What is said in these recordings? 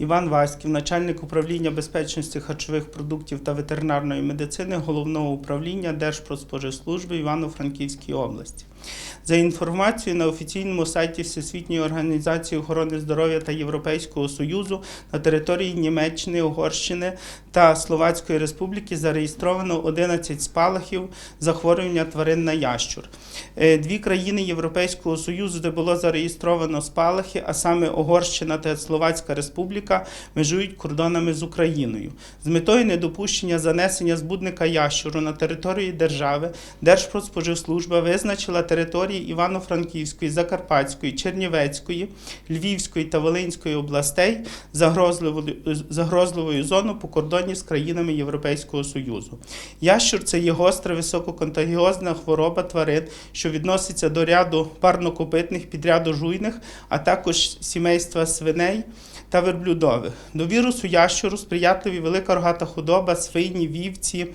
Іван Васьків, начальник управління безпечності харчових продуктів та ветеринарної медицини Головного управління Держпродспоживслужби Івано-Франківській області. За інформацією на офіційному сайті Всесвітньої організації охорони здоров'я та Європейського Союзу на території Німеччини, Угорщини та Словацької Республіки зареєстровано 11 спалахів захворювання тварин на ящур. Е, Дві країни Європейського Союзу, де було зареєстровано спалахи, а саме Угорщина та Словацька Республіка, межують кордонами з Україною. З метою недопущення занесення збудника ящуру на території держави Держпродспоживслужба визначила території Івано-Франківської, Закарпатської, Чернівецької, Львівської та Волинської областей загрозливою, зону по кордоні з країнами Європейського Союзу. Ящур це є гостра висококонтагіозна хвороба тварин, що відноситься до ряду парнокопитних, підряду жуйних, а також сімейства свиней та верблюдових. До вірусу ящуру сприятливі велика рогата худоба, свині, вівці,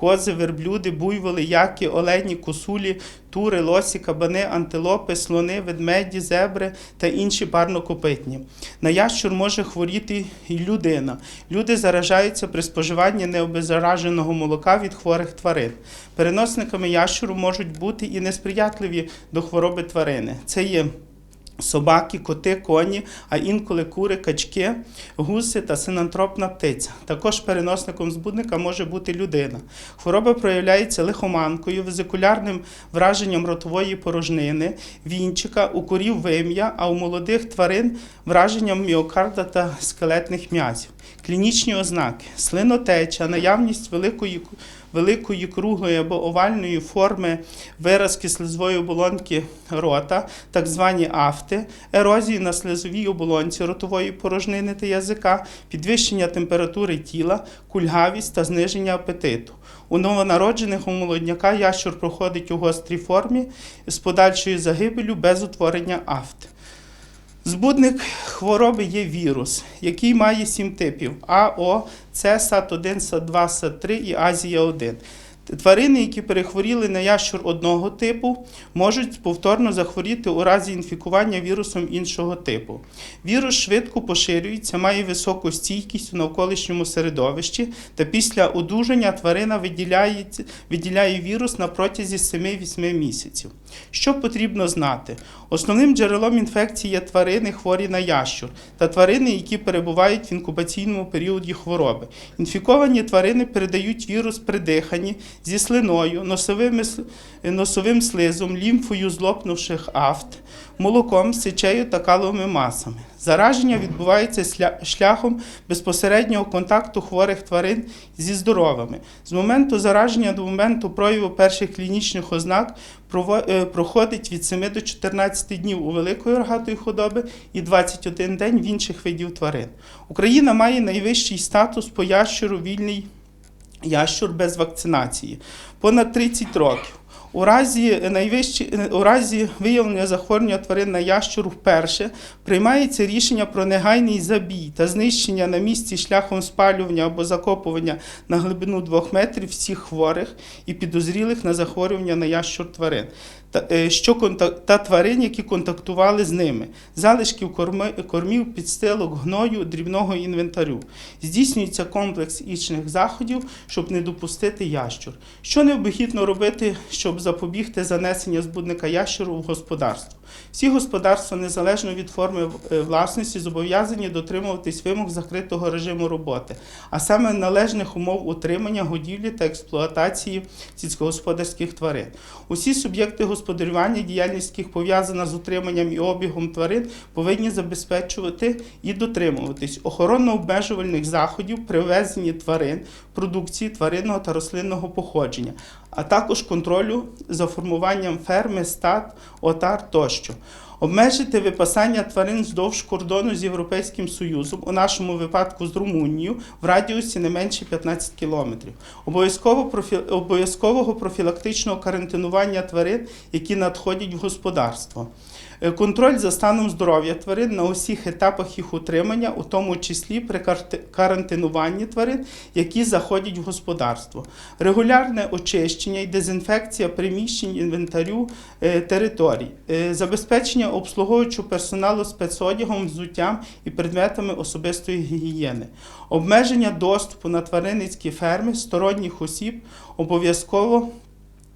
кози, верблюди, буйволи, яки, олені, косулі, тури, лосі, кабани, антилопи, слони, ведмеді, зебри та інші парнокопитні. На ящур може хворіти і людина. Люди заражаються при споживанні необеззараженого молока від хворих тварин. Переносниками ящуру можуть бути і несприятливі до хвороби тварини. Це є Собаки, коти, коні, а інколи кури, качки, гуси та синантропна птиця. Також переносником збудника може бути людина. Хвороба проявляється лихоманкою, везикулярним враженням ротової порожнини, вінчика, у корів вим'я, а у молодих тварин враженням міокарда та скелетних м'язів. Клінічні ознаки: слинотеча, наявність великої великої круглої або овальної форми виразки слизової оболонки рота, так звані афти, ерозії на слизовій оболонці ротової порожнини та язика, підвищення температури тіла, кульгавість та зниження апетиту. У новонароджених у молодняка ящур проходить у гострій формі з подальшою загибелю без утворення афт. Збудник хвороби є вірус, який має сім типів: АО, С, САТ1, САТ2, САТ3 і Азія-1. Тварини, які перехворіли на ящур одного типу, можуть повторно захворіти у разі інфікування вірусом іншого типу. Вірус швидко поширюється, має високу стійкість у навколишньому середовищі, та після одужання тварина виділяє, виділяє вірус на протязі 7-8 місяців. Що потрібно знати? Основним джерелом інфекції є тварини, хворі на ящур, та тварини, які перебувають в інкубаційному періоді хвороби. Інфіковані тварини передають вірус при диханні зі слиною, носовими, носовим слизом, лімфою злопнувших афт, молоком, сечею та каловими масами. Зараження відбувається шляхом безпосереднього контакту хворих тварин зі здоровими. З моменту зараження до моменту прояву перших клінічних ознак е, проходить від 7 до 14 днів у великої рогатої худоби і 21 день в інших видів тварин. Україна має найвищий статус по ящуру вільний ящур без вакцинації понад 30 років. У разі, найвищі, у разі виявлення захворювання тварин на ящур вперше приймається рішення про негайний забій та знищення на місці шляхом спалювання або закопування на глибину 2 метрів всіх хворих і підозрілих на захворювання на ящур тварин та, е, що та тварин, які контактували з ними, залишків кормів, підстилок, гною, дрібного інвентарю. Здійснюється комплекс ічних заходів, щоб не допустити ящур. Що необхідно робити, щоб запобігти занесення збудника ящуру в господарство? Всі господарства, незалежно від форми е, власності, зобов'язані дотримуватись вимог закритого режиму роботи, а саме належних умов утримання, годівлі та експлуатації сільськогосподарських тварин. Усі суб'єкти господарювання, діяльність яких пов'язана з утриманням і обігом тварин, повинні забезпечувати і дотримуватись охоронно-обмежувальних заходів при ввезенні тварин, продукції тваринного та рослинного походження, а також контролю за формуванням ферми, стад, отар тощо. Обмежити випасання тварин вздовж кордону з Європейським Союзом, у нашому випадку з Румунією, в радіусі не менше 15 кілометрів. Обов'язкового профілактичного карантинування тварин, які надходять в господарство. Е, Контроль за станом здоров'я тварин на усіх етапах їх утримання, у тому числі при карантинуванні тварин, які заходять в господарство. Регулярне очищення і дезінфекція приміщень інвентарю е, територій, Е, забезпечення обслуговуючого персоналу спецодягом, взуттям і предметами особистої гігієни, обмеження доступу на тваринницькі ферми сторонніх осіб, обов'язково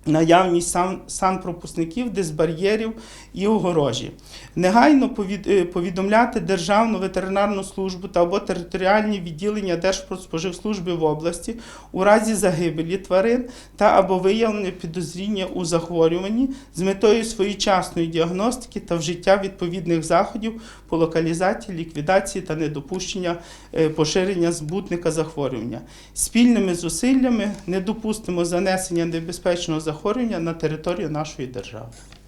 наявність сан, санпропускників, дисбар'єрів і огорожі. Негайно е, повідомляти Державну ветеринарну службу та або територіальні відділення Держпродспоживслужби в області у разі загибелі тварин та або виявлення підозріння у захворюванні з метою своєчасної діагностики та вжиття відповідних заходів по локалізації, ліквідації та недопущення е, поширення збутника захворювання. Спільними зусиллями не допустимо занесення небезпечного захворювання на територію нашої держави.